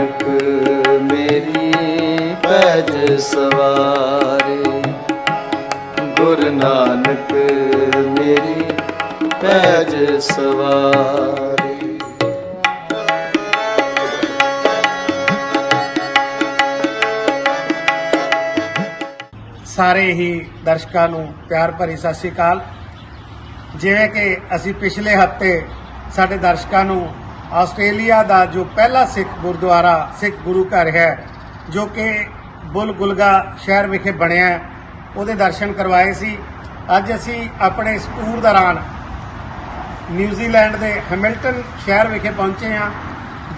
ਨਾਨਕ ਮੇਰੀ ਪੈਜ ਸਵਾਰੇ। ਗੁਰ ਨਾਨਕ ਮੇਰੀ ਪੈਜ ਸਵਾਰੇ। ਸਾਰੇ ਹੀ ਦਰਸ਼ਕਾਂ ਨੂੰ ਪਿਆਰ ਭਰੀ ਸਤਿ ਸ੍ਰੀ ਅਕਾਲ। ਜਿਵੇਂ ਕਿ ਅਸੀਂ ਪਿਛਲੇ ਹਫ਼ਤੇ ਸਾਡੇ ਦਰਸ਼ਕਾਂ ਨੂੰ ਆਸਟ੍ਰੇਲੀਆ ਦਾ ਜੋ ਪਹਿਲਾ ਸਿੱਖ ਗੁਰਦੁਆਰਾ, ਸਿੱਖ ਗੁਰੂ ਘਰ ਹੈ, ਜੋ ਕਿ ਬੁਲ ਗੁਲਗਾ ਸ਼ਹਿਰ ਵਿਖੇ ਬਣਿਆ ਉਹਦੇ ਦਰਸ਼ਨ ਕਰਵਾਏ ਸੀ। ਅੱਜ ਅਸੀਂ ਆਪਣੇ ਇਸ ਟੂਰ ਦੌਰਾਨ ਨਿਊਜ਼ੀਲੈਂਡ ਦੇ ਹੈਮਿਲਟਨ ਸ਼ਹਿਰ ਵਿਖੇ ਪਹੁੰਚੇ ਹਾਂ,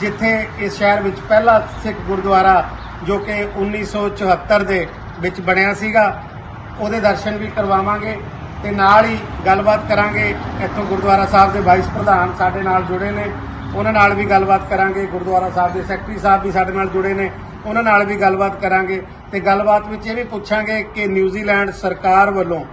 ਜਿੱਥੇ ਇਸ ਸ਼ਹਿਰ ਵਿੱਚ ਪਹਿਲਾ ਸਿੱਖ ਗੁਰਦੁਆਰਾ, ਜੋ ਕਿ 1974 ਦੇ ਵਿੱਚ ਬਣਿਆ ਸੀਗਾ। ਉਹਦੇ ਦਰਸ਼ਨ ਵੀ ਕਰਵਾਵਾਂਗੇ ਤੇ ਨਾਲ ਹੀ ਗੱਲਬਾਤ ਕਰਾਂਗੇ। ਇੱਥੋਂ ਗੁਰਦੁਆਰਾ ਸਾਹਿਬ ਦੇ ਵਾਈਸ ਪ੍ਰਧਾਨ ਸਾਡੇ ਨਾਲ ਜੁੜੇ ਨੇ। ਉਹਨਾਂ ਨਾਲ ਵੀ ਗੱਲਬਾਤ ਕਰਾਂਗੇ। ਗੁਰਦੁਆਰਾ ਸਾਹਿਬ ਦੇ ਸੈਕਟਰੀ ਸਾਹਿਬ ਵੀ ਸਾਡੇ ਨਾਲ ਜੁੜੇ ਨੇ, ਉਹਨਾਂ ਨਾਲ ਵੀ ਗੱਲਬਾਤ ਕਰਾਂਗੇ ਤੇ ਗੱਲਬਾਤ ਵਿੱਚ ਇਹ ਵੀ ਪੁੱਛਾਂਗੇ ਕਿ ਨਿਊਜ਼ੀਲੈਂਡ ਸਰਕਾਰ ਵੱਲੋਂ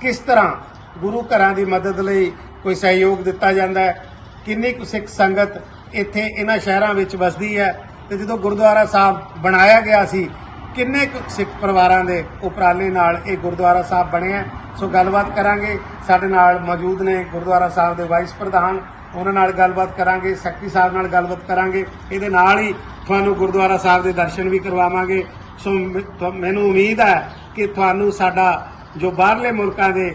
ਕਿਸ ਤਰ੍ਹਾਂ ਗੁਰੂ ਘਰਾਂ ਦੀ ਮਦਦ ਲਈ ਕੋਈ ਸਹਿਯੋਗ ਦਿੱਤਾ ਜਾਂਦਾ ਹੈ? ਕਿੰਨੀ ਕੁ ਸਿੱਖ ਸੰਗਤ ਇੱਥੇ ਇਹਨਾਂ ਸ਼ਹਿਰਾਂ ਵਿੱਚ ਵਸਦੀ ਹੈ? ਤੇ ਜਦੋਂ ਗੁਰਦੁਆਰਾ ਸਾਹਿਬ ਬਣਾਇਆ ਗਿਆ ਸੀ, ਕਿੰਨੇ ਕੁ ਸਿੱਖ ਪਰਿਵਾਰਾਂ ਦੇ ਉਪਰਾਲੇ ਨਾਲ ਇਹ ਗੁਰਦੁਆਰਾ ਸਾਹਿਬ ਬਣਿਆ ਸੋ ਗੱਲਬਾਤ ਕਰਾਂਗੇ। ਸਾਡੇ ਨਾਲ ਮੌਜੂਦ ਨੇ ਗੁਰਦੁਆਰਾ ਸਾਹਿਬ ਦੇ ਵਾਈਸ ਪ੍ਰਧਾਨ ਉਹਨਾਂ ਨਾਲ ਗੱਲਬਾਤ ਕਰਾਂਗੇ, ਸੈਕਟਰੀ ਸਾਹਿਬ ਨਾਲ ਗੱਲਬਾਤ ਕਰਾਂਗੇ। ਇਹਦੇ ਨਾਲ ਹੀ ਤੁਹਾਨੂੰ ਗੁਰਦੁਆਰਾ ਸਾਹਿਬ ਦੇ ਦਰਸ਼ਨ ਵੀ ਕਰਵਾਵਾਂਗੇ। ਸੋ ਮੈਨੂੰ ਉਮੀਦ ਹੈ ਕਿ ਤੁਹਾਨੂੰ ਸਾਡਾ ਜੋ ਬਾਹਰਲੇ ਮੁਲਕਾਂ ਦੇ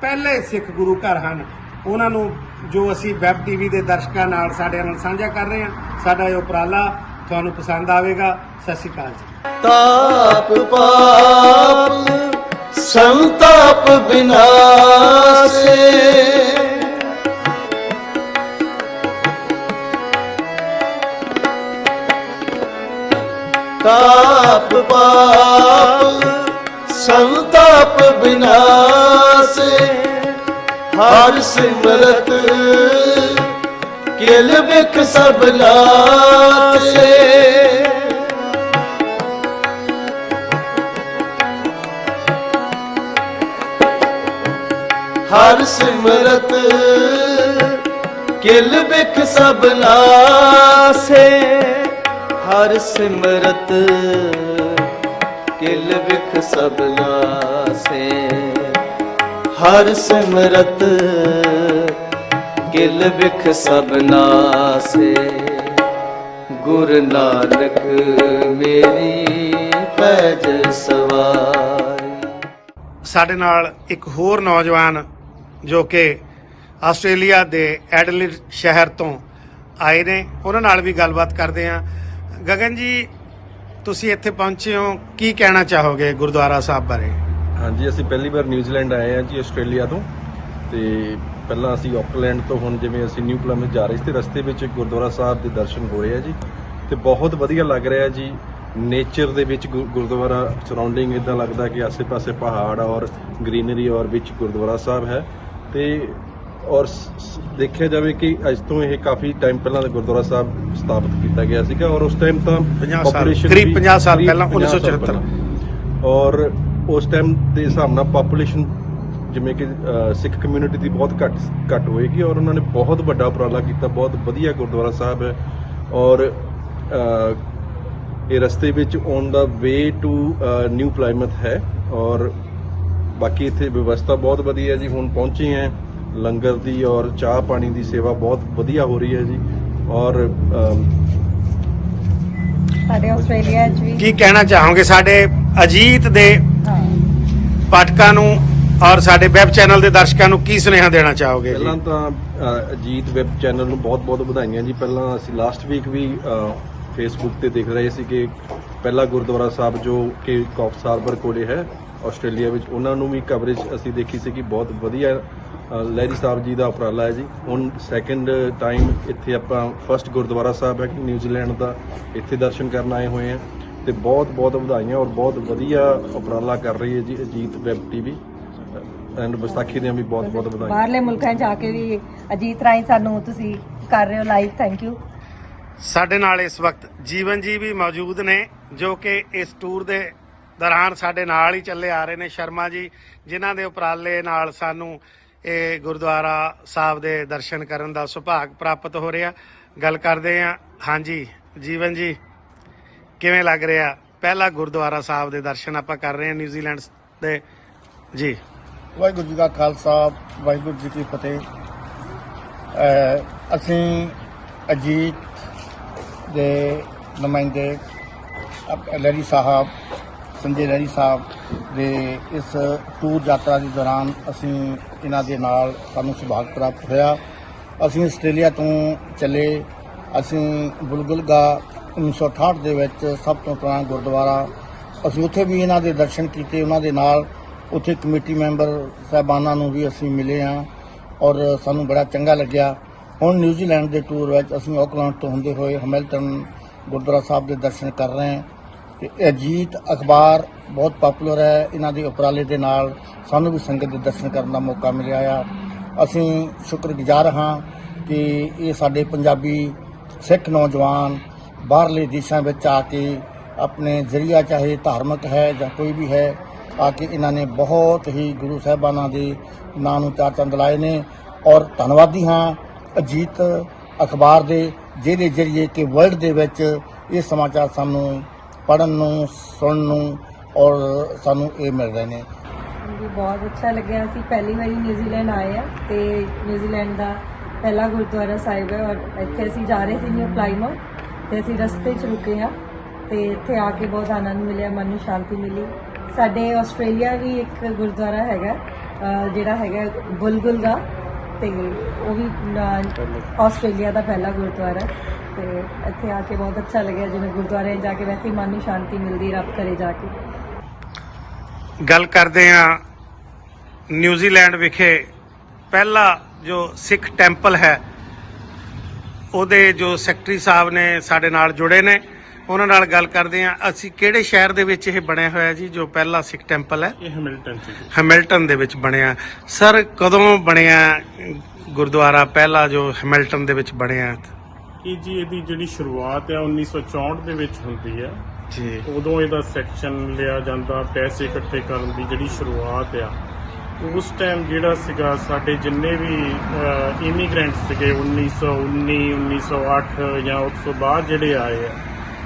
ਪਹਿਲੇ ਸਿੱਖ ਗੁਰੂ ਘਰ ਹਨ, ਉਹਨਾਂ ਨੂੰ ਜੋ ਅਸੀਂ ਵੈਬ ਟੀਵੀ ਦੇ ਦਰਸ਼ਕਾਂ ਨਾਲ ਸਾਡੇ ਨਾਲ ਸਾਂਝਾ ਕਰ ਰਹੇ ਹਾਂ, ਸਾਡਾ ਇਹ ਉਪਰਾਲਾ ਤੁਹਾਨੂੰ ਪਸੰਦ ਆਵੇਗਾ। ਸਤਿ ਸ਼੍ਰੀ ਅਕਾਲ ਜੀ। ਤਾਪ ਪਾਪ, ਸੰਤਾਪ ਬਿਨਾਸੇ। ਤਾਪ ਪਾਪ ਸੰਤਾਪ ਬਿਨਾਸੇ ਹਰ ਸਿਮਰਤ ਕਿਲ ਬਿਖ ਸਭ ਲਾਸੇ ਹਰ ਸਿਮਰਤ ਕਿਲ ਬਿਖ ਸਭ ਨਾਸੇ ਹਰ ਸਿਮਰਤ, ਕਿਲ ਵਿਖ ਸਭ ਨਾਸੇ ਹਰ ਸਿਮਰਤ, ਕਿਲ ਬਿਖ ਸਭ ਨਾਸੇ ਗੁਰ ਨਾਨਕ ਮੇਰੀ ਪੈਜ ਸਵਾਰੀ। ਸਾਡੇ ਨਾਲ ਇੱਕ ਹੋਰ ਨੌਜਵਾਨ ਜੋ ਕਿ ਆਸਟ੍ਰੇਲੀਆ ਦੇ ਐਡਲਿਡ ਸ਼ਹਿਰ ਤੋਂ ਆਏ ਨੇ। ਉਹਨਾਂ ਨਾਲ ਵੀ ਗੱਲਬਾਤ ਕਰਦੇ ਹਾਂ। ਗਗਨ ਜੀ, ਤੁਸੀਂ ਇੱਥੇ ਪਹੁੰਚੇ ਹੋ। ਕੀ ਕਹਿਣਾ ਚਾਹੋਗੇ ਗੁਰਦੁਆਰਾ ਸਾਹਿਬ ਬਾਰੇ? ਹਾਂਜੀ, ਅਸੀਂ ਪਹਿਲੀ ਵਾਰ ਨਿਊਜ਼ੀਲੈਂਡ ਆਏ ਹਾਂ ਜੀ ਆਸਟ੍ਰੇਲੀਆ ਤੋਂ। ਤੇ ਪਹਿਲਾਂ ਅਸੀਂ ਆਕਲੈਂਡ ਤੋਂ, ਹੁਣ ਜਿਵੇਂ ਅਸੀਂ ਨਿਊ ਪਲਮਸ ਜਾ ਰਹੇ ਸੀ, ਤੇ ਰਸਤੇ ਵਿੱਚ ਗੁਰਦੁਆਰਾ ਸਾਹਿਬ ਦੇ ਦਰਸ਼ਨ ਹੋਏ ਆ ਜੀ। ਤੇ ਬਹੁਤ ਵਧੀਆ ਲੱਗ ਰਿਹਾ ਜੀ। ਨੇਚਰ ਦੇ ਵਿੱਚ ਗੁ- ਗੁਰਦੁਆਰਾ ਸਰਾਊਂਡਿੰਗ ਇਦਾਂ ਲੱਗਦਾ ਕਿ ਆਸੇ-ਪਾਸੇ ਪਹਾੜ ਔਰ ਗ੍ਰੀਨਰੀ ਔਰ ਵਿੱਚ ਗੁਰਦੁਆਰਾ ਸਾਹਿਬ ਹੈ। ਤੇ ਔਰ ਦੇਖਿਆ ਜਾਵੇ ਕਿ ਅੱਜ ਤੋਂ ਇਹ ਕਾਫੀ ਟਾਈਮ ਪਹਿਲਾਂ ਦਾ ਗੁਰਦੁਆਰਾ ਸਾਹਿਬ ਸਥਾਪਿਤ ਕੀਤਾ ਗਿਆ ਸੀਗਾ ਔਰ ਉਸ ਟਾਈਮ ਤਾਂ 50 ਸਾਲ, ਕਰੀਬ ਵੀ- 50 ਸਾਲ ਪਹਿਲਾਂ, 50 ਸਾਲ 1974 ਪਹਿਲਾਂ। ਔਰ ਉਸ ਟਾਈਮ ਦੇ ਹਿਸਾਬ ਨਾਲ ਪਾਪੂਲੇਸ਼ਨ ਜਿਵੇਂ ਕਿ ਸਿੱਖ ਕਮਿਊਨਿਟੀ ਦੀ ਬਹੁਤ ਘੱਟ ਘੱਟ ਹੋਏਗੀ ਔਰ ਉਹਨਾਂ ਨੇ ਬਹੁਤ ਵੱਡਾ ਉਪਰਾਲਾ ਕੀਤਾ ਬਹੁਤ ਵਧੀਆ ਗੁਰਦੁਆਰਾ ਸਾਹਿਬ ਹੈ। ਔਰ ਇਹ ਰਸਤੇ ਵਿੱਚ on the way to New Plymouth ਹੈ। ਔਰ ਬਾਕੀ ਇੱਥੇ ਵਿਵਸਥਾ ਬਹੁਤ ਵਧੀਆ ਜੀ ਹੁਣ ਪਹੁੰਚੇ ਹੈ। ਲੰਗਰ ਦੀ ਔਰ ਚਾਹ ਪਾਣੀ ਦੀ ਸੇਵਾ ਬਹੁਤ ਵਧੀਆ ਹੋ ਰਹੀ ਹੈ ਜੀ। ਔਰ ਅਮ, ਸਾਡੇ ਆਸਟ੍ਰੇਲੀਆ 'ਚ ਵੀ ਕੀ ਕਹਿਣਾ ਚਾਹੋਗੇ ਸਾਡੇ ਅਜੀਤ ਦੇ ਹਾਂ। ਪਾਠਕਾਂ ਨੂੰ ਔਰ ਸਾਡੇ ਵੈਬ ਚੈਨਲ ਦੇ ਦਰਸ਼ਕਾਂ ਨੂੰ ਕੀ ਸੁਨੇਹਾ ਦੇਣਾ ਚਾਹੋਗੇ ਪਹਿਲਾਂ ਤਾਂ ਅ, ਅਜੀਤ ਵੈਬ ਚੈਨਲ ਨੂੰ ਬਹੁਤ-ਬਹੁਤ ਵਧਾਈਆਂ ਜੀ। ਪਹਿਲਾਂ ਅਸੀਂ ਲਾਸਟ ਵੀਕ ਵੀ ਫੇਸਬੁੱਕ ਤੇ ਦੇਖ ਰਹੇ ਸੀ ਕਿ ਪਹਿਲਾ ਗੁਰਦੁਆਰਾ ਸਾਹਿਬ ਜੋ ਕਿ ਕੌਫ ਹਾਰਬਰ ਕੋਲੇ ਹੈ ਆਸਟ੍ਰੇਲੀਆ ਵਿੱਚ ਉਹਨਾਂ ਨੂੰ ਵੀ ਕਵਰੇਜ ਅਸੀਂ ਦੇਖੀ ਸੀ ਕਿ ਬਹੁਤ ਵਧੀਆ ਲਹਿਰੀ ਸਾਹਿਬ ਜੀ ਦਾ ਉਪਰਾਲਾ ਹੈ ਜੀ। ਹੁਣ ਸੈਕੰਡ ਟਾਈਮ ਇੱਥੇ ਆਪਾਂ ਫਰਸਟ ਗੁਰਦੁਆਰਾ ਸਾਹਿਬ ਹੈ ਕਿ ਨਿਊਜ਼ੀਲੈਂਡ ਦਾ। ਇੱਥੇ ਦਰਸ਼ਨ ਕਰਨ ਆਏ ਹੋਏ ਆ ਤੇ ਬਹੁਤ-ਬਹੁਤ ਵਧਾਈਆਂ ਔਰ ਬਹੁਤ ਵਧੀਆ ਉਪਰਾਲਾ ਕਰ ਰਹੀ ਹੈ ਜੀ Ajit web TV. And Vaisakhi ਦੀਆਂ ਵੀ ਬਹੁਤ-ਬਹੁਤ ਵਧਾਈਆਂ। ਬਾਹਰਲੇ ਮੁਲਕਾਂ 'ਚ ਜਾ ਕੇ ਵੀ ਅਜੀਤ ਰਾਹੀਂ ਸਾਨੂੰ ਤੁਸੀਂ ਕਰ ਰਹੇ ਹੋ ਲਾਈਵ ਥੈਂਕ ਯੂ ਸਾਡੇ ਨਾਲ ਇਸ ਵਕਤ ਜੀਵਨ ਜੀ ਵੀ ਮੌਜੂਦ ਨੇ ਜੋ ਕਿ ਇਸ ਟੂਰ ਦੇ ਦੌਰਾਨ ਸਾਡੇ ਨਾਲ ਹੀ ਚੱਲੇ ਆ ਰਹੇ ਨੇ ਸ਼ਰਮਾ ਜੀ ਜਿਨ੍ਹਾਂ ਦੇ ਉਪਰਾਲੇ ਨਾਲ ਸਾਨੂੰ ਇਹ ਗੁਰਦੁਆਰਾ ਸਾਹਿਬ ਦੇ ਦਰਸ਼ਨ ਕਰਨ ਦਾ ਸੁਭਾਗ ਪ੍ਰਾਪਤ ਹੋ ਰਿਹਾ। ਗੱਲ ਕਰਦੇ ਹਾਂ। ਹਾਂਜੀ, ਜੀਵਨ ਜੀ, ਕਿਵੇਂ ਲੱਗ ਰਿਹਾ? ਪਹਿਲਾ ਗੁਰਦੁਆਰਾ ਸਾਹਿਬ ਦੇ ਦਰਸ਼ਨ ਆਪਾਂ ਕਰ ਰਹੇ ਹਾਂ ਨਿਊਜ਼ੀਲੈਂਡ ਦੇ। ਜੀ। ਵਾਹਿਗੁਰੂ ਜੀ ਕਾ ਖਾਲਸਾ, ਵਾਹਿਗੁਰੂ ਜੀ ਕੀ ਫਤਿਹ। ਅਸੀਂ ਅਜੀਤ ਦੇ ਨੁਮਾਇੰਦੇ, ਅਪ- ਲਹਿਰੀ ਸਾਹਿਬ, ਸੰਜੇ ਲਹਿਰੀ ਸਾਹਿਬ ਦੇ ਇਸ ਟੂਰ ਯਾਤਰਾ ਦੇ ਦੌਰਾਨ ਅਸੀਂ ਇਹਨਾਂ ਦੇ ਨਾਲ ਸਾਨੂੰ ਸੁਭਾਗ ਪ੍ਰਾਪਤ ਹੋਇਆ। ਅਸੀਂ ਆਸਟ੍ਰੇਲੀਆ ਤੋਂ ਚੱਲੇ। ਅਸੀਂ ਬੁਲਗੁਲਗਾ 1968 ਦੇ ਵਿੱਚ ਸਭ ਤੋਂ ਪੁਰਾਣਾ ਗੁਰਦੁਆਰਾ, ਅਸੀਂ ਉੱਥੇ ਵੀ ਇਹਨਾਂ ਦੇ ਦਰਸ਼ਨ ਕੀਤੇ, ਉਹਨਾਂ ਦੇ ਨਾਲ ਉੱਥੇ ਕਮੇਟੀ ਮੈਂਬਰ ਸਾਹਿਬਾਨਾਂ ਨੂੰ ਵੀ ਅਸੀਂ ਮਿਲੇ ਹਾਂ ਔਰ ਸਾਨੂੰ ਬੜਾ ਚੰਗਾ ਲੱਗਿਆ। ਹੁਣ ਨਿਊਜ਼ੀਲੈਂਡ ਦੇ ਟੂਰ ਵਿੱਚ ਅਸੀਂ ਆਕਲੈਂਡ ਤੋਂ ਹੁੰਦੇ ਹੋਏ ਹੈਮਿਲਟਨ ਗੁਰਦੁਆਰਾ ਸਾਹਿਬ ਦੇ ਦਰਸ਼ਨ ਕਰ ਰਹੇ ਹਾਂ। ਤੇ ਅਜੀਤ ਅਖਬਾਰ ਬਹੁਤ ਪਪੂਲਰ ਹੈ। ਇਹਨਾਂ ਦੇ ਉਪਰਾਲੇ ਦੇ ਨਾਲ ਸਾਨੂੰ ਵੀ ਸੰਗਤ ਦੇ ਦਰਸ਼ਨ ਕਰਨ ਦਾ ਮੌਕਾ ਮਿਲਿਆ ਆ। ਅਸੀਂ ਸ਼ੁਕਰਗੁਜ਼ਾਰ ਹਾਂ ਕਿ ਇਹ ਸਾਡੇ ਪੰਜਾਬੀ ਸਿੱਖ ਨੌਜਵਾਨ ਬਾਹਰਲੇ ਦੇਸ਼ਾਂ ਵਿੱਚ ਆ ਕੇ ਆਪਣੇ ਜ਼ਰੀਆ ਚਾਹੇ ਧਾਰਮਿਕ ਹੈ ਜਾਂ ਕੋਈ ਵੀ ਹੈ, ਆ ਕੇ ਇਹਨਾਂ ਨੇ ਬਹੁਤ ਹੀ ਗੁਰੂ ਸਾਹਿਬਾਨਾਂ ਦੇ ਨਾਂ ਨੂੰ ਚਾਰ ਚੰਦ ਲਾਏ ਨੇ। ਔਰ ਧੰਨਵਾਦੀ ਹਾਂ ਅਜੀਤ ਅਖਬਾਰ ਦੇ, ਜਿਹਦੇ ਜਰੀਏ ਕਿ ਵਰਲਡ ਦੇ ਵਿੱਚ ਇਹ ਸਮਾਚਾਰ ਸਾਨੂੰ ਪੜਨ ਨੂੰ, ਸੁਣਨ ਨੂੰ ਔਰ ਸਾਨੂੰ ਇਹ ਮਿਲ ਰਹੇ ਨੇ। ਜੀ ਬਹੁਤ ਅੱਛਾ ਲੱਗਿਆ। ਅਸੀਂ ਪਹਿਲੀ ਵਾਰੀ ਨਿਊਜ਼ੀਲੈਂਡ ਆਏ ਆ ਤੇ ਨਿਊਜ਼ੀਲੈਂਡ ਦਾ ਪਹਿਲਾ ਗੁਰਦੁਆਰਾ ਸਾਹਿਬ ਹੈ ਔਰ ਇੱਥੇ ਅਸੀਂ ਜਾ ਰਹੇ ਸੀ ਨਿਊ ਪਲਾਈਮਰ ਤੇ ਅਸੀਂ ਰਸਤੇ 'ਚ ਰੁਕੇ ਆ ਤੇ ਇੱਥੇ ਆ ਕੇ ਬਹੁਤ ਆਨੰਦ ਮਿਲਿਆ, ਮਨ ਨੂੰ ਸ਼ਾਂਤੀ ਮਿਲੀ। ਸਾਡੇ ਆਸਟ੍ਰੇਲੀਆ ਵੀ ਇੱਕ ਗੁਰਦੁਆਰਾ ਹੈਗਾ ਜਿਹੜਾ ਹੈਗਾ ਬੁਲਬੁਲ ਦਾ ਤੇ ਉਹ ਵੀ ਆਸਟ੍ਰੇਲੀਆ ਦਾ ਪਹਿਲਾ ਗੁਰਦੁਆਰਾ ਹੈ ਤੇ ਇੱਥੇ ਆ ਕੇ ਬਹੁਤ ਅੱਛਾ ਲੱਗਿਆ। ਜਿਵੇਂ ਗੁਰਦੁਆਰੇ ਜਾ ਕੇ ਵੈਸੇ ਹੀ ਮਨ ਨੂੰ ਸ਼ਾਂਤੀ ਮਿਲਦੀ, ਰੱਬ ਘਰੇ ਜਾ ਕੇ। ਗੱਲ ਕਰਦੇ ਹਾਂ ਨਿਊਜ਼ੀਲੈਂਡ ਵਿਖੇ। ਪਹਿਲਾ ਜੋ ਸਿੱਖ ਟੈਂਪਲ ਹੈ ਉਹਦੇ ਜੋ ਸੈਕਟਰੀ ਸਾਹਿਬ ਨੇ ਸਾਡੇ ਨਾਲ ਜੁੜੇ ਨੇ ਉਹਨਾਂ ਨਾਲ ਗੱਲ ਕਰਦੇ ਹਾਂ। ਅਸੀਂ ਕਿਹੜੇ ਸ਼ਹਿਰ ਦੇ ਵਿੱਚ ਇਹ ਬਣਿਆ ਹੋਇਆ ਜੀ ਜੋ ਪਹਿਲਾ ਸਿੱਖ ਟੈਂਪਲ ਹੈ? ਇਹ ਹੈਮਿਲਟਨ ਜੀ। ਹੈਮਿਲਟਨ ਦੇ ਵਿੱਚ ਬਣਿਆ। ਸਰ ਕਦੋਂ ਬਣਿਆ ਗੁਰਦੁਆਰਾ? ਪਹਿਲਾ ਜੋ ਹੈਮਿਲਟਨ ਦੇ ਵਿੱਚ ਬਣਿਆ। ਇਹ ਜੀ ਇਹਦੀ ਜਿਹੜੀ ਸ਼ੁਰੂਆਤ ਹੈ 1964 ਦੇ ਵਿੱਚ ਹੁੰਦੀ ਹੈ। ਜੀ। ਉਦੋਂ ਇਹਦਾ ਸੈਕਸ਼ਨ ਲਿਆ ਜਾਂਦਾ ਪੈਸੇ ਇਕੱਠੇ ਕਰਨ ਦੀ ਜਿਹੜੀ ਸ਼ੁਰੂਆਤ ਆ। ਉਸ ਟਾਈਮ ਜਿਹੜਾ ਸੀਗਾ ਸਾਡੇ ਜਿੰਨੇ ਵੀ ਇਮੀਗ੍ਰੈਂਟ ਸੀਗੇ 1919 1908 ਜਾਂ ਉਸ ਤੋਂ ਬਾਅਦ ਜਿਹੜੇ ਆਏ ਆ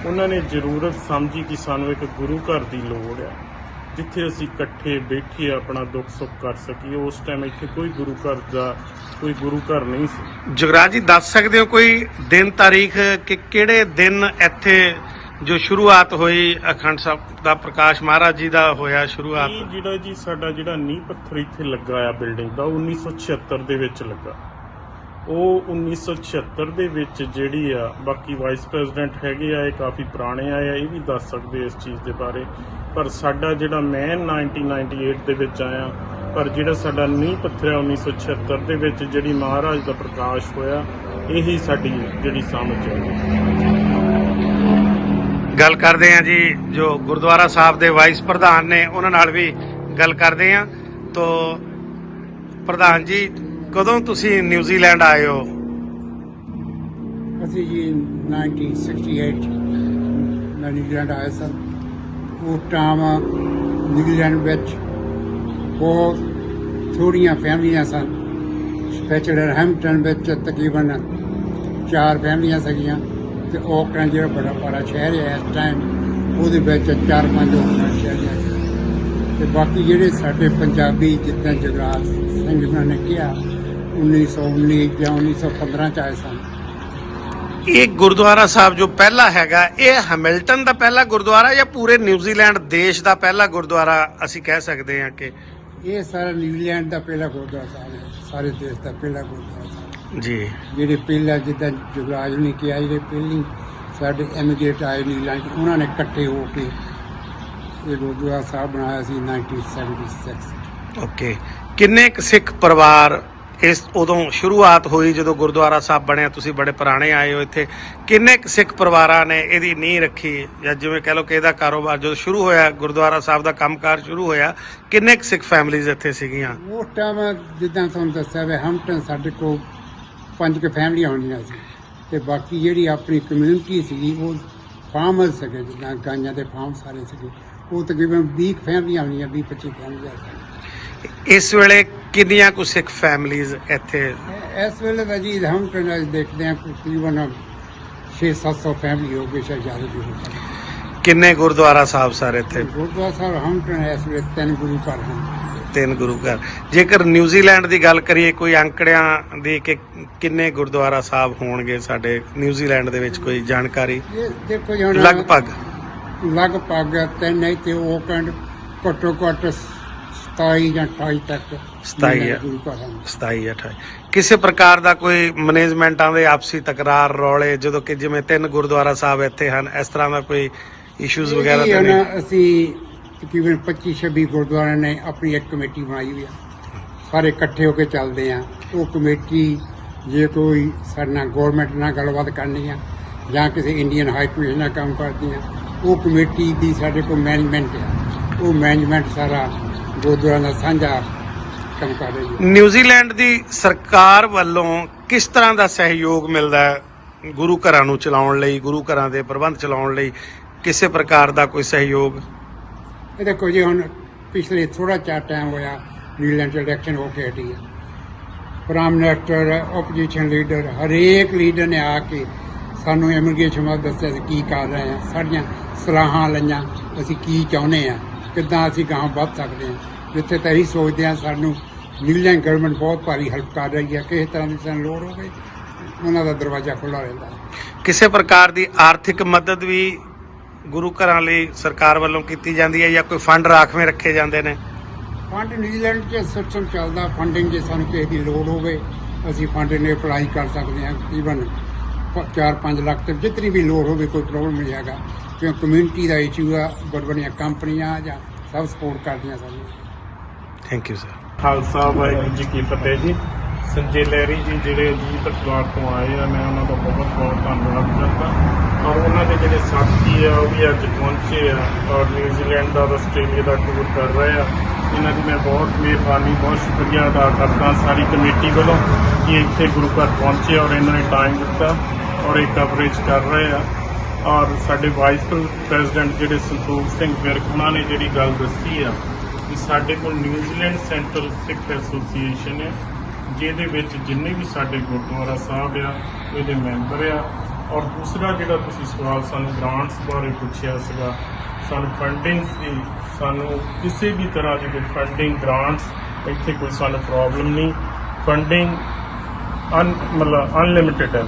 ਉਹਨਾਂ ਨੇ ਜ਼ਰੂਰਤ ਸਮਝੀ ਕਿ ਸਾਨੂੰ ਇੱਕ ਗੁਰੂ ਘਰ ਦੀ ਲੋੜ ਆ। ਜਿੱਥੇ ਅਸੀਂ ਇਕੱਠੇ ਬੈਠੇ ਆਪਣਾ ਦੁੱਖ ਸੁੱਖ ਕਰ ਸਕੀਏ ਉਸ ਟਾਈਮ ਇੱਥੇ ਕੋਈ ਗੁਰੂ ਘਰ ਦਾ ਕੋਈ ਗੁਰੂ ਘਰ ਨਹੀਂ ਸੀ। ਜਗਰਾਜ ਜੀ ਦੱਸ ਸਕਦੇ ਹੋ ਕੋਈ ਦਿਨ ਤਾਰੀਖ ਕਿ ਕਿਹੜੇ ਦਿਨ ਇੱਥੇ ਜੋ ਸ਼ੁਰੂਆਤ ਹੋਈ ਅਖੰਡ ਸਾਹਿਬ ਦਾ ਪ੍ਰਕਾਸ਼ ਮਹਾਰਾਜ ਜੀ ਦਾ ਹੋਇਆ ਸ਼ੁਰੂਆਤ। ਇਹ ਜਿਹੜਾ ਜੀ ਸਾਡਾ ਜਿਹੜਾ ਨੀਂਹ ਪੱਥਰ ਇੱਥੇ ਲੱਗਾ ਆ ਬਿਲਡਿੰਗ ਦਾ, ਉਹ 1976 ਦੇ ਵਿੱਚ ਲੱਗਾ। ਉਹ 1976 ਦੇ ਵਿੱਚ ਜਿਹੜੀ ਆ, ਬਾਕੀ ਵਾਈਸ ਪ੍ਰੈਜ਼ੀਡੈਂਟ ਹੈਗੇ ਆ, ਇਹ ਕਾਫੀ ਪੁਰਾਣੇ ਆਏ ਆ, ਇਹ ਵੀ ਦੱਸ ਸਕਦੇ ਇਸ ਚੀਜ਼ ਦੇ ਬਾਰੇ। ਪਰ ਸਾਡਾ ਜਿਹੜਾ ਮੈਂ 1998 ਦੇ ਵਿੱਚ ਆਇਆ, ਪਰ ਜਿਹੜਾ ਸਾਡਾ ਨੀਂਹ ਪੱਥਰ ਆ 1976 ਦੇ ਵਿੱਚ ਜਿਹੜੀ ਮਹਾਰਾਜ ਦਾ ਪ੍ਰਕਾਸ਼ ਹੋਇਆ, ਇਹੀ ਸਾਡੀ ਜਿਹੜੀ ਸਮਝ ਹੈ। ਗੱਲ ਕਰਦੇ ਹਾਂ ਜੀ, ਜੋ ਗੁਰਦੁਆਰਾ ਸਾਹਿਬ ਦੇ ਵਾਈਸ ਪ੍ਰਧਾਨ ਨੇ, ਉਹਨਾਂ ਨਾਲ ਵੀ ਗੱਲ ਕਰਦੇ ਹਾਂ। ਤੋਂ ਪ੍ਰਧਾਨ ਜੀ, ਕਦੋਂ ਤੁਸੀਂ ਨਿਊਜ਼ੀਲੈਂਡ ਆਏ ਹੋ? ਅਸੀਂ ਜੀ 1968 ਮੈਂ ਨਿਊਜ਼ੀਲੈਂਡ ਆਏ ਸਾਂ। ਉਹ ਟਾਈਮ ਨਿਊਜ਼ੀਲੈਂਡ ਵਿੱਚ ਬਹੁਤ ਥੋੜੀਆਂ ਫੈਮਲੀਆਂ ਸਨ। ਸਪੈਸ਼ਲ ਹੈਮਟਨ ਵਿੱਚ ਤਕਰੀਬਨ ਚਾਰ ਫੈਮਲੀਆਂ ਸੀਗੀਆਂ। ਤੇ ਔਕਲੈਂਡ ਜਿਹੜਾ ਬੜਾ ਬੜਾ ਸ਼ਹਿਰ ਹੈ ਇਸ ਟਾਈਮ ਉਹਦੇ ਵਿੱਚ ਚਾਰ ਪੰਜ ਸ਼ਹਿਰ ਸੀ ਤੇ ਬਾਕੀ ਜਿਹੜੇ ਸਾਡੇ ਪੰਜਾਬੀ ਜਿੱਦਾਂ ਜਗਰਾਜ ਸਿੰਘ ਜੀ ਨੇ ਕਿਹਾ 1919 ਜਾਂ 1915 ਚ ਆਏ ਸਨ। ਇਹ ਗੁਰਦੁਆਰਾ ਸਾਹਿਬ ਜੋ ਪਹਿਲਾ ਹੈਗਾ ਇਹ ਹੈਮਿਲਟਨ ਦਾ ਪਹਿਲਾ ਗੁਰਦੁਆਰਾ ਜਾਂ ਪੂਰੇ ਨਿਊਜ਼ੀਲੈਂਡ ਦੇਸ਼ ਦਾ ਪਹਿਲਾ ਗੁਰਦੁਆਰਾ ਅਸੀਂ ਕਹਿ ਸਕਦੇ ਹਾਂ ਕਿ ਇਹ ਸਾਰਾ ਨਿਊਜ਼ੀਲੈਂਡ ਦਾ ਪਹਿਲਾ ਗੁਰਦੁਆਰਾ ਸਾਹਿਬ ਹੈ ਸਾਰੇ ਦੇਸ਼ ਦਾ ਪਹਿਲਾ ਗੁਰਦੁਆਰਾ। ਜੀ। ਜਿਹੜੇ ਪਹਿਲਾ ਜਿੱਦਾਂ ਜੁਗਰਾਜ ਨੇ ਕਿਹਾ ਜਿਹੜੇ ਪਹਿਲੀ ਸਾਡੇ ਐਮੀਗ੍ਰੇਟ ਆਏ ਨਿਊਜ਼ੀਲੈਂਡ ਉਹਨਾਂ ਨੇ ਇਕੱਠੇ ਹੋ ਕੇ ਇਹ ਗੁਰਦੁਆਰਾ ਸਾਹਿਬ ਬਣਾਇਆ ਸੀ 1976 ਓਕੇ। ਕਿੰਨੇ ਕੁ ਸਿੱਖ ਪਰਿਵਾਰ ਇਸ ਉਦੋਂ ਸ਼ੁਰੂਆਤ ਹੋਈ ਜਦੋਂ ਗੁਰਦੁਆਰਾ ਸਾਹਿਬ ਬਣਿਆ? ਤੁਸੀਂ ਬੜੇ ਪੁਰਾਣੇ ਆਏ ਹੋ ਇੱਥੇ। ਕਿੰਨੇ ਕੁ ਸਿੱਖ ਪਰਿਵਾਰਾਂ ਨੇ ਇਹਦੀ ਨੀਂਹ ਰੱਖੀ? ਜਾਂ ਜਿਵੇਂ ਕਹ ਲਓ ਕਿ ਇਹਦਾ ਕਾਰੋਬਾਰ ਜਦੋਂ ਸ਼ੁਰੂ ਹੋਇਆ ਗੁਰਦੁਆਰਾ ਸਾਹਿਬ ਦਾ ਕੰਮਕਾਰ ਸ਼ੁਰੂ ਹੋਇਆ ਕਿੰਨੇ ਕੁ ਸਿੱਖ ਫੈਮਿਲੀਜ਼ ਇੱਥੇ ਸੀਗੀਆਂ? ਉਸ ਟਾਈਮ ਜਿੱਦਾਂ ਤੁਹਾਨੂੰ ਦੱਸਿਆ ਵੇ ਹਮਟਨ ਸਾਡੇ ਕੋਲ ਪੰਜ ਕੁ ਫੈਮਲੀਆਂ ਹੁੰਦੀਆਂ ਸੀ। ਤੇ ਬਾਕੀ ਜਿਹੜੀ ਆਪਣੀ ਕਮਿਊਨਿਟੀ ਸੀਗੀ ਉਹ ਫਾਰਮਰ ਸੀਗੇ ਜਿੱਦਾਂ ਗਾਈਆਂ ਦੇ ਫਾਰਮ ਸਾਰੇ ਸੀਗੇ। ਉਹ ਤਕਰੀਬਨ 20 ਕੁ ਫੈਮਲੀਆਂ ਹੁੰਦੀਆਂ 20 25 ਫੈਮਲੀਆਂ ਇਸ ਵੇਲੇ ਕਿੰਨੀਆਂ ਕੁ ਸਿੱਖ ਫੈਮਿਲੀਜ਼ ਇੱਥੇ? ਇਸ ਵੇਲੇ ਤਾਂ ਜੀ ਹਮ ਟਨ ਦੇਖਦੇ ਕਿ ਤਕਰੀਬਨ 6-700 ਫੈਮਿਲੀ ਹੋ ਗਈ ਸ਼ਾਇਦ ਜ਼ਿਆਦਾ ਵੀ ਹੋ ਸਕਦੀ। ਕਿੰਨੇ ਗੁਰਦੁਆਰਾ ਸਾਹਿਬ ਸਰ ਇੱਥੇ? ਗੁਰਦੁਆਰਾ ਸਾਹਿਬ ਹਮਟਨ ਹੈ ਇਸ ਵੇਲੇ ਤਿੰਨ ਗੁਰੂ ਘਰ ਹਨ। ਤਿੰਨ ਗੁਰੂ ਘਰ। ਜੇਕਰ ਨਿਊਜ਼ੀਲੈਂਡ ਦੀ ਗੱਲ ਕਰੀਏ ਕੋਈ ਅੰਕੜਿਆਂ ਦੀ ਕਿ ਕਿੰਨੇ ਗੁਰਦੁਆਰਾ ਸਾਹਿਬ ਹੋਣਗੇ ਸਾਡੇ ਨਿਊਜ਼ੀਲੈਂਡ ਦੇ ਵਿੱਚ ਕੋਈ ਜਾਣਕਾਰੀ? ਇਹ ਦੇਖੋ ਜੀ ਹੁਣ ਲਗਭਗ। ਲਗਭਗ ਤਿੰਨ ਨਹੀਂ ਤੇ ਉਹ ਕੰਡ ਘੱਟੋ ਘੱਟ 27 ਜਾਂ 28 ਤੱਕ 27 ਆ। ਗੁਰੂ ਘਰ ਹਨ 27 28 ਕਿਸੇ ਪ੍ਰਕਾਰ ਦਾ ਕੋਈ ਮੈਨੇਜਮੈਂਟਾਂ ਦੇ ਆਪਸੀ ਤਕਰਾਰ ਰੌਲੇ ਜਦੋਂ ਕਿ ਜਿਵੇਂ ਤਿੰਨ ਗੁਰਦੁਆਰਾ ਸਾਹਿਬ ਇੱਥੇ ਹਨ ਇਸ ਤਰ੍ਹਾਂ ਦਾ ਕੋਈ ਇਸ਼ੂਜ਼ ਵਗੈਰਾ ਤਾਂ ਨਹੀਂ? ਅਸੀਂ ਤਕਰੀਬਨ 25 26 ਗੁਰਦੁਆਰਿਆਂ ਨੇ ਆਪਣੀ ਇੱਕ ਕਮੇਟੀ ਬਣਾਈ ਹੋਈ ਆ। ਸਾਰੇ ਇਕੱਠੇ ਹੋ ਕੇ ਚੱਲਦੇ ਆ। ਉਹ ਕਮੇਟੀ ਜੇ ਕੋਈ ਸਾਡੇ ਨਾਲ ਗਵਰਨਮੈਂਟ ਨਾਲ ਗੱਲਬਾਤ ਕਰਨੀ ਆ ਜਾਂ ਕਿਸੇ ਇੰਡੀਅਨ ਹਾਈ ਕਮਿਸ਼ਨ ਨਾਲ ਕੰਮ ਕਰਦੀ ਆ, ਉਹ ਕਮੇਟੀ ਦੀ ਸਾਡੇ ਕੋਲ ਮੈਨੇਜਮੈਂਟ ਆ। ਉਹ ਮੈਨੇਜਮੈਂਟ ਸਾਰਾ ਗੁਰਦੁਆਰਾ ਦਾ ਸਾਂਝਾ ਕੰਮ ਕਰ ਰਹੀ ਹੈ ਨਿਊਜ਼ੀਲੈਂਡ ਦੀ ਸਰਕਾਰ ਵੱਲੋਂ ਕਿਸ ਤਰ੍ਹਾਂ ਦਾ ਸਹਿਯੋਗ ਮਿਲਦਾ ਹੈ ਗੁਰੂ ਘਰਾਂ ਨੂੰ ਚਲਾਉਣ ਲਈ, ਗੁਰੂ ਘਰਾਂ ਦੇ ਪ੍ਰਬੰਧ ਚਲਾਉਣ ਲਈ? ਕਿਸੇ ਪ੍ਰਕਾਰ ਦਾ ਕੋਈ ਸਹਿਯੋਗ? ਇਹ ਦੇਖੋ ਜੀ, ਹੁਣ ਪਿਛਲੇ ਥੋੜਾ ਚਾ ਟਾਈਮ ਹੋਇਆ ਨਿਊਜ਼ੀਲੈਂਡ 'ਚ ਇਲੈਕਸ਼ਨ ਹੋ ਕੇ ਹਟੀ ਹੈ ਪ੍ਰਾਈਮ ਮਿਨਿਸਟਰ ਆਪੋਜੀਸ਼ਨ ਲੀਡਰ ਹਰੇਕ ਲੀਡਰ ਨੇ ਆ ਕੇ ਸਾਨੂੰ ਇਮੀਗ੍ਰੇਸ਼ਨ ਬਾਰੇ ਦੱਸਿਆ ਸੀ ਕੀ ਕਰ ਰਹੇ ਆ। ਸਾਡੀਆਂ ਸਲਾਹਾਂ ਲਈਆਂ, ਅਸੀਂ ਕੀ ਚਾਹੁੰਦੇ ਆ, ਕਿੱਦਾਂ ਅਸੀਂ ਗਾਂਹ ਵੱਧ ਸਕਦੇ ਹਾਂ ਜਿੱਥੇ ਤਾਂ ਇਹੀ ਸੋਚਦੇ ਹਾਂ ਸਾਨੂੰ ਨਿਊਜ਼ੀਲੈਂਡ ਗਵਰਨਮੈਂਟ ਬਹੁਤ ਭਾਰੀ ਹੈਲਪ ਕਰ ਰਹੀ ਹੈ ਕਿਸੇ ਤਰ੍ਹਾਂ ਦੀ ਸਾਨੂੰ ਲੋੜ ਹੋਵੇ, ਉਹਨਾਂ ਦਾ ਦਰਵਾਜ਼ਾ ਖੁੱਲ੍ਹਾ ਰਹਿੰਦਾ। ਕਿਸੇ ਪ੍ਰਕਾਰ ਦੀ ਆਰਥਿਕ ਮਦਦ ਵੀ ਗੁਰੂ ਘਰਾਂ ਲਈ ਸਰਕਾਰ ਵੱਲੋਂ ਕੀਤੀ ਜਾਂਦੀ ਹੈ ਜਾਂ ਕੋਈ ਫੰਡ ਰਾਖਵੇਂ ਰੱਖੇ ਜਾਂਦੇ ਨੇ? ਫੰਡ ਨਿਊਜ਼ੀਲੈਂਡ 'ਚ ਸਿਸਟਮ ਚੱਲਦਾ ਫੰਡਿੰਗ ਜੇ ਸਾਨੂੰ ਕਿਸੇ ਦੀ ਲੋੜ ਹੋਵੇ ਅਸੀਂ ਫੰਡ ਨੇ ਅਪਲਾਈ ਕਰ ਸਕਦੇ ਹਾਂ ਤਕਰੀਬਨ 4-5 ਲੱਖ ਤੱਕ ਜਿੰਨੀ ਵੀ ਲੋੜ ਹੋਵੇ ਕੋਈ ਪ੍ਰੋਬਲਮ ਨਹੀਂ ਹੈਗਾ। ਕਿਉਂ ਕਮਿਊਨਿਟੀ ਦਾ ਇਸ਼ੂ ਆ ਬੜ ਬੜੀਆਂ ਕੰਪਨੀਆਂ ਜਾਂ ਸਭ ਸਪੋਰਟ ਕਰਦੀਆਂ ਸਾਨੂੰ। Thank you sir Khalsa Waheguru ji ਕੀ ਫਤਿਹ ਜੀ। ਸੰਜੇ ਲਹਿਰੀ ਜੀ ਜਿਹੜੇ ਅਜੀਤ ਅਖਬਾਰ ਤੋਂ ਆਏ ਆ, ਮੈਂ ਉਹਨਾਂ ਦਾ ਬਹੁਤ ਬਹੁਤ ਧੰਨਵਾਦ ਕਰਦਾ। ਔਰ ਉਹਨਾਂ ਦੇ ਜਿਹੜੇ ਸਾਥੀ ਆ, ਉਹ ਵੀ ਅੱਜ ਪਹੁੰਚੇ ਆ, ਔਰ ਨਿਊਜ਼ੀਲੈਂਡ ਦਾ ਔਰ ਆਸਟ੍ਰੇਲੀਆ ਦਾ ਟੂਰ ਕਰ ਰਹੇ ਆ। ਇਹਨਾਂ ਦੀ ਮੈਂ ਬਹੁਤ ਮਿਹਰਬਾਨੀ, ਬਹੁਤ ਸ਼ੁਕਰੀਆ ਅਦਾ ਕਰਦਾ ਸਾਰੀ ਕਮੇਟੀ ਵੱਲੋਂ ਕਿ ਇੱਥੇ ਗੁਰੂ ਘਰ ਪਹੁੰਚੇ ਔਰ ਇਹਨਾਂ ਨੇ ਟਾਈਮ ਦਿੱਤਾ ਔਰ ਇਹ ਕਵਰੇਜ ਕਰ ਰਹੇ ਆ। ਔਰ ਸਾਡੇ ਵਾਈਸ ਪ੍ਰੈਜ਼ੀਡੈਂਟ ਜਿਹੜੇ ਸੰਤੋਖ ਸਿੰਘ ਵਿਰਕ, ਉਹਨਾਂ ਨੇ ਜਿਹੜੀ ਗੱਲ ਦੱਸੀ ਆ ਕਿ ਸਾਡੇ ਕੋਲ ਨਿਊਜ਼ੀਲੈਂਡ ਸੈਂਟਰਲ ਸਿੱਖ ਐਸੋਸੀਏਸ਼ਨ ਹੈ। ਜਿਹਦੇ ਵਿੱਚ ਜਿੰਨੇ ਵੀ ਸਾਡੇ ਗੁਰਦੁਆਰਾ ਸਾਹਿਬ ਆ ਇਹਦੇ ਮੈਂਬਰ ਆ। ਔਰ ਦੂਸਰਾ ਜਿਹੜਾ ਤੁਸੀਂ ਸਵਾਲ ਸਾਨੂੰ ਗ੍ਰਾਂਟਸ ਬਾਰੇ ਪੁੱਛਿਆ ਸੀਗਾ ਸਾਨੂੰ ਫੰਡਿੰਗਸ ਦੀ ਸਾਨੂੰ ਕਿਸੇ ਵੀ ਤਰ੍ਹਾਂ ਦੀ ਕੋਈ ਫੰਡਿੰਗ ਗ੍ਰਾਂਟਸ ਇੱਥੇ ਕੋਈ ਸਾਨੂੰ ਪ੍ਰੋਬਲਮ ਨਹੀਂ। ਫੰਡਿੰਗ ਅਨ ਮਤਲਬ ਅਨਲਿਮਿਟਿਡ ਹੈ।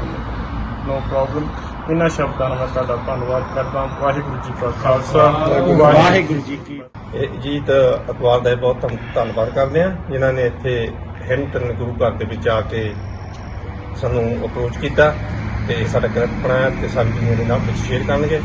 ਨੋ ਪ੍ਰੋਬਲਮ ਇਹਨਾਂ ਸ਼ਬਦਾਂ ਨਾਲ ਮੈਂ ਤੁਹਾਡਾ ਧੰਨਵਾਦ ਕਰਦਾ ਵਾਹਿਗੁਰੂ ਜੀ ਕਾ ਖਾਲਸਾ। ਵਾਹਿਗੁਰੂ ਜੀ ਕੀ ਇਹ ਜੀਤ ਅਖਬਾਰ ਦਾ ਬਹੁਤ ਧੰਨ- ਧੰਨਵਾਦ ਕਰਦੇ ਆ ਜਿਨ੍ਹਾਂ ਨੇ ਇੱਥੇ ਹੈਂਟਨ ਗੁਰੂ ਘਰ ਦੇ ਵਿੱਚ ਆ ਕੇ ਸਾਨੂੰ ਅਪਰੋਚ ਕੀਤਾ ਤੇ ਸਾਡਾ ਗ੍ਰੰਥ ਬਣਾਇਆ ਤੇ ਸਾਡੀ ਦੁਨੀਆ ਦੇ ਨਾਲ ਸ਼ੇਅਰ ਕਰਨਗੇ।